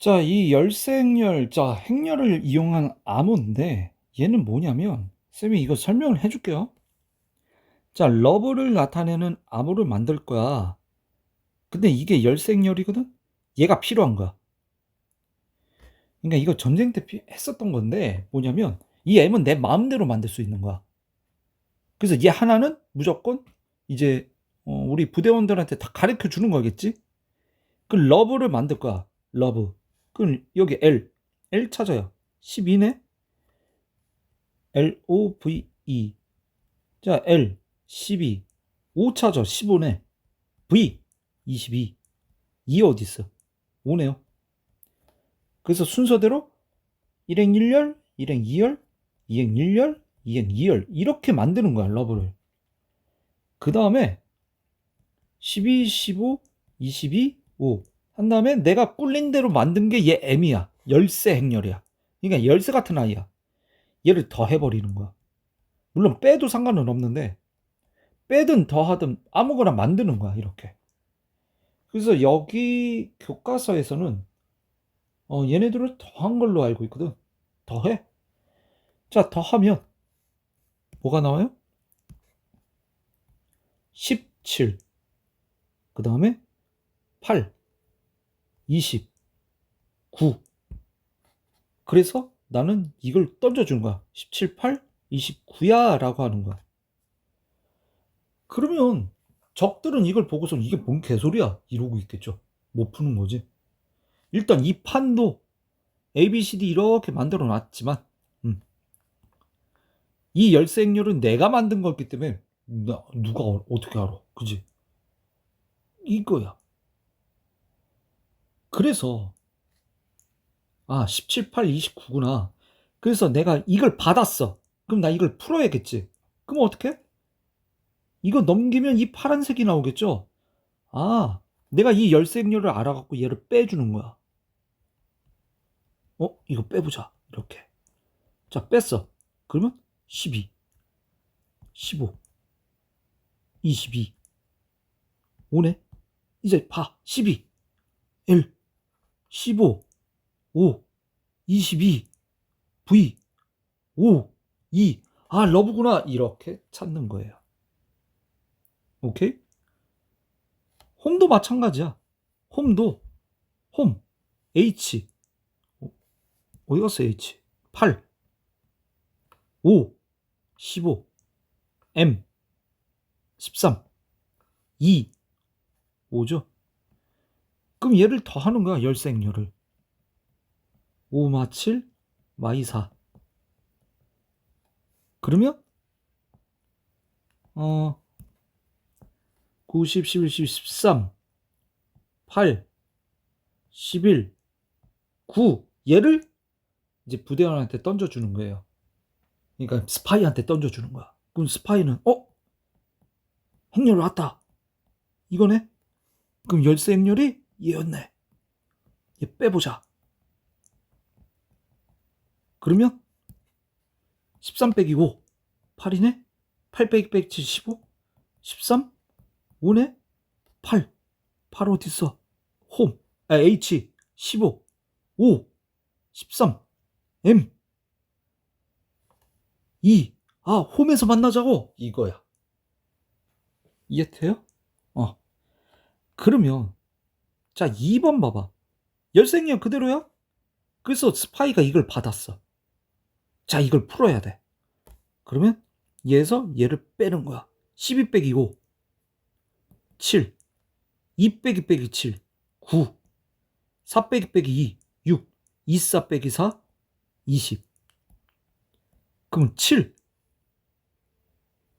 자, 이 열생열, 자, 행렬을 이용한 암호인데 얘는 뭐냐면 쌤이 이거 설명을 해줄게요. 자, 러브를 나타내는 암호를 만들 거야. 근데 이게 열생열이거든? 얘가 필요한 거야. 그러니까 이거 전쟁 때 피- 했었던 건데 뭐냐면 이 M은 내 마음대로 만들 수 있는 거야. 그래서 얘 하나는 무조건 이제 어, 우리 부대원들한테 다 가르쳐 주는 거겠지? 그 러브를 만들 거야. 러브. 그럼 여기 L. L 찾아요. 12네? L O V E. 자, L 12. 5 찾아. 15네. V 22. 2 어디 있어? 5네요. 그래서 순서대로 일행 1열, 일행 2열, 2행 1열, 2행 2열 이렇게 만드는 거야, 러브를. 그 다음에 12, 15, 22, 5. 한 다음에 내가 꿀린 대로 만든 게 얘 M이야. 열쇠 행렬이야. 그러니까 열쇠 같은 아이야. 얘를 더해버리는 거야. 물론 빼도 상관은 없는데 빼든 더하든 아무거나 만드는 거야. 이렇게. 그래서 여기 교과서에서는 어, 얘네들을 더한 걸로 알고 있거든. 더해. 자, 더하면 뭐가 나와요? 17. 그 다음에 8. 20. 9. 그래서 나는 이걸 던져주는 거야. 17, 8, 29야 라고 하는 거야. 그러면 적들은 이걸 보고서 이게 뭔 개소리야 이러고 있겠죠. 못 푸는 거지. 일단 이 판도 ABCD 이렇게 만들어 놨지만 음. 이 열쇠 행렬은 내가 만든 거기 때문에 나, 누가 어- 어떻게 알아 그지 이거야 그래서 아 17, 8, 29구나 그래서 내가 이걸 받았어 그럼 나 이걸 풀어야겠지 그럼 어떻게 이거 넘기면 이 파란색이 나오겠죠 아 내가 이 열쇠행렬을 알아갖고 얘를 빼주는 거야 어? 이거 빼보자. 이렇게. 자, 뺐어. 그러면 12, 15, 22, 5네? 이제 봐. 12, 1, 15, 5, 22, V, 5, 2. 아, 러브구나. 이렇게 찾는 거예요. 오케이? 홈도 마찬가지야. 홈도, 홈, H, 어디 갔어 H 8 5 15 M 13 2 5죠 그럼 얘를 더하는 거야 열생열을 5마 7 마이 4 그러면 어 9, 10, 11, 12, 13 8 11 9 얘를 이제 부대원한테 던져주는 거예요. 그러니까 스파이한테 던져주는 거야. 그럼 스파이는 어? 행렬 왔다. 이거네? 그럼 열쇠 행렬이 얘였네. 얘 빼보자. 그러면 13 빼기 5 8이네? 8 빼기 빼기 7 15 13 5네? 8 8 어딨어? 홈 아, H 15 5 13 M 2 아, 홈에서 만나자고 이거야. 이해 돼요? 어. 그러면 자, 2번 봐봐. 열생년 그대로야? 그래서 스파이가 이걸 받았어. 자, 이걸 풀어야 돼. 그러면 얘에서 얘를 빼는 거야. 12 빼기 5 7 2 빼기 빼기 7 9 4 빼기 빼기 2 6 2 4 빼기 4 20. 그럼 7.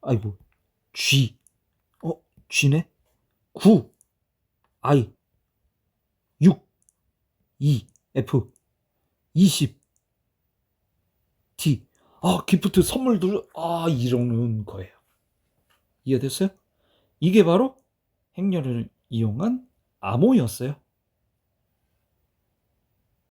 아이고, G. 어, G네? 9. I. 6. 2. F. 20. T. 아, 기프트 선물도, 아, 이러는 거예요. 이해됐어요? 이게 바로 행렬을 이용한 암호였어요.